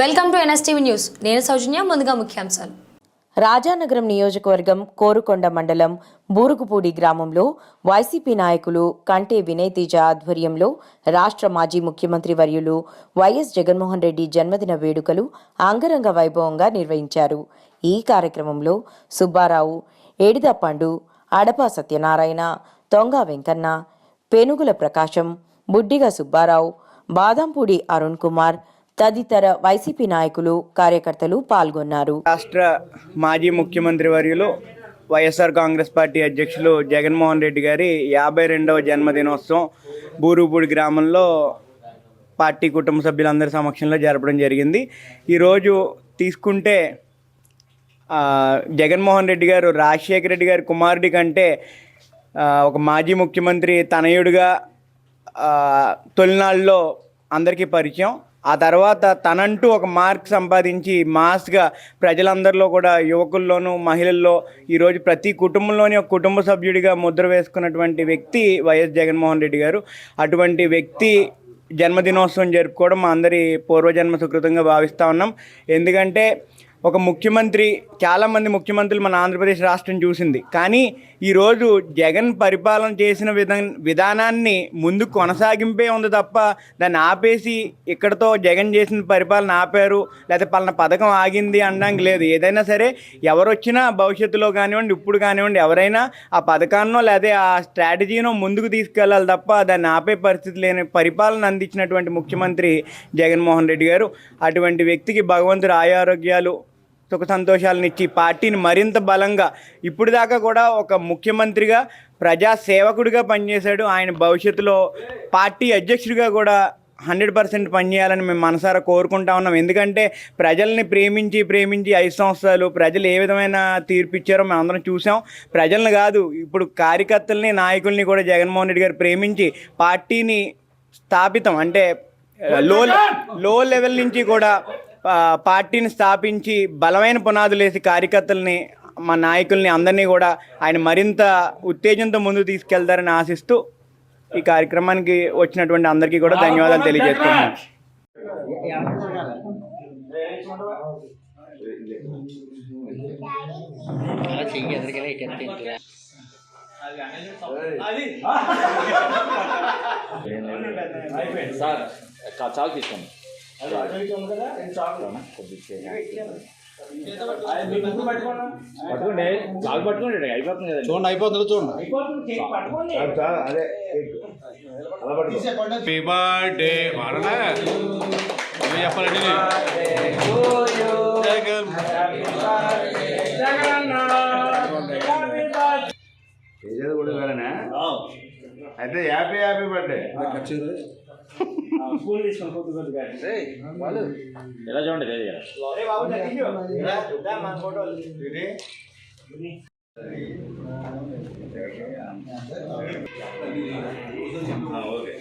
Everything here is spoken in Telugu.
Welcome to NSTV news. నేను సౌజన్య ముందుగా ముఖ్యాంశాలు. రాజానగరం నియోజకవర్గం కోరుకొండ మండలం బూరుగుపూడి గ్రామంలో వైసీపీ నాయకులు కంటే వినయ్ తేజ ఆధ్వర్యంలో రాష్ట్ర మాజీ ముఖ్యమంత్రి వర్యులు వైఎస్ జగన్మోహన్ రెడ్డి జన్మదిన వేడుకలు అంగరంగ వైభవంగా నిర్వహించారు. ఈ కార్యక్రమంలో సుబ్బారావు ఏడిదపండు అడప సత్యనారాయణ తొంగ వెంకన్న పేనుగుల ప్రకాశం బుడ్డిగ సుబ్బారావు బాదంపూడి అరుణ్ కుమార్ తదితర వైసీపీ నాయకులు కార్యకర్తలు పాల్గొన్నారు. రాష్ట్ర మాజీ ముఖ్యమంత్రి వర్యులు వైఎస్ఆర్ కాంగ్రెస్ పార్టీ అధ్యక్షులు జగన్మోహన్ రెడ్డి గారి యాభై రెండవ జన్మదినోత్సవం బూరుపూడి గ్రామంలో పార్టీ కుటుంబ సభ్యులందరి సమక్షంలో జరపడం జరిగింది. ఈరోజు తీసుకుంటే జగన్మోహన్ రెడ్డి గారు రాజశేఖర రెడ్డి గారి కుమారుడి కంటే ఒక మాజీ ముఖ్యమంత్రి తనయుడిగా తొలినాళ్ళలో అందరికీ పరిచయం. ఆ తర్వాత తనంటూ ఒక మార్క్ సంపాదించి మాస్గా ప్రజలందరిలో కూడా యువకుల్లోనూ మహిళల్లో ఈరోజు ప్రతి కుటుంబంలోని ఒక కుటుంబ సభ్యుడిగా ముద్ర వేసుకున్నటువంటి వ్యక్తి వైఎస్ జగన్మోహన్ రెడ్డి గారు. అటువంటి వ్యక్తి జన్మదినోత్సవం జరుపుకోవడం మా అందరి పూర్వజన్మ సుకృతంగా భావిస్తూ ఉన్నాం. ఎందుకంటే ఒక ముఖ్యమంత్రి చాలామంది ముఖ్యమంత్రులు మన ఆంధ్రప్రదేశ్ రాష్ట్రం చూసింది. కానీ ఈరోజు జగన్ పరిపాలన చేసిన విధా విధానాన్ని ముందు కొనసాగింపే ఉంది తప్ప దాన్ని ఆపేసి ఇక్కడతో జగన్ చేసిన పరిపాలన ఆపారు లేకపోతే పలానా పథకం ఆగింది అనడానికి లేదు. ఏదైనా సరే ఎవరొచ్చినా భవిష్యత్తులో కానివ్వండి ఇప్పుడు కానివ్వండి ఎవరైనా ఆ పథకాన్నో లేదా ఆ స్ట్రాటజీనో ముందుకు తీసుకెళ్ళాలి తప్ప దాన్ని ఆపే పరిస్థితి లేని పరిపాలన అందించినటువంటి ముఖ్యమంత్రి జగన్మోహన్ రెడ్డి గారు అటువంటి వ్యక్తికి భగవంతుడు ఆయారోగ్యాలు సుఖ సంతోషాలను ఇచ్చి పార్టీని మరింత బలంగా ఇప్పుడు దాకా కూడా ఒక ముఖ్యమంత్రిగా ప్రజా సేవకుడిగా పనిచేశాడు. ఆయన భవిష్యత్తులో పార్టీ అధ్యక్షుడిగా కూడా హండ్రెడ్ పర్సెంట్ పనిచేయాలని మేము మనసారా కోరుకుంటా ఉన్నాం. ఎందుకంటే ప్రజల్ని ప్రేమించి ప్రేమించి ఐదు సంవత్సరాలు ప్రజలు ఏ విధమైన తీర్పు ఇచ్చారో మేము అందరం చూసాం. ప్రజల్ని కాదు ఇప్పుడు కార్యకర్తల్ని నాయకుల్ని కూడా జగన్మోహన్ రెడ్డి గారు ప్రేమించి పార్టీని స్థాపితం. అంటే లో లో లెవెల్ నుంచి కూడా పార్టీని స్థాపించి బలమైన పునాదులు వేసి కార్యకర్తల్ని మా నాయకుల్ని అందరినీ కూడా ఆయన మరింత ఉత్తేజంతో ముందుకు తీసుకెళ్తారని ఆశిస్తూ ఈ కార్యక్రమానికి వచ్చినటువంటి అందరికీ కూడా ధన్యవాదాలు తెలియజేస్తున్నాను. సార్ చాలు తీసుకోండి. పట్టుకోండి. చాలు పట్టుకోండి అయిపోతుంది కదా చూడండి అయిపోతుందో చూడండి. హ్యాపీ బర్త్డే వాడనా? ఏమో చెప్పాలండి జగన్. చేసేది కూడా వేరేనా? అయితే హ్యాపీ హ్యాపీ బర్త్డే. ఎలా చూడండి లేదు కదా ఓకే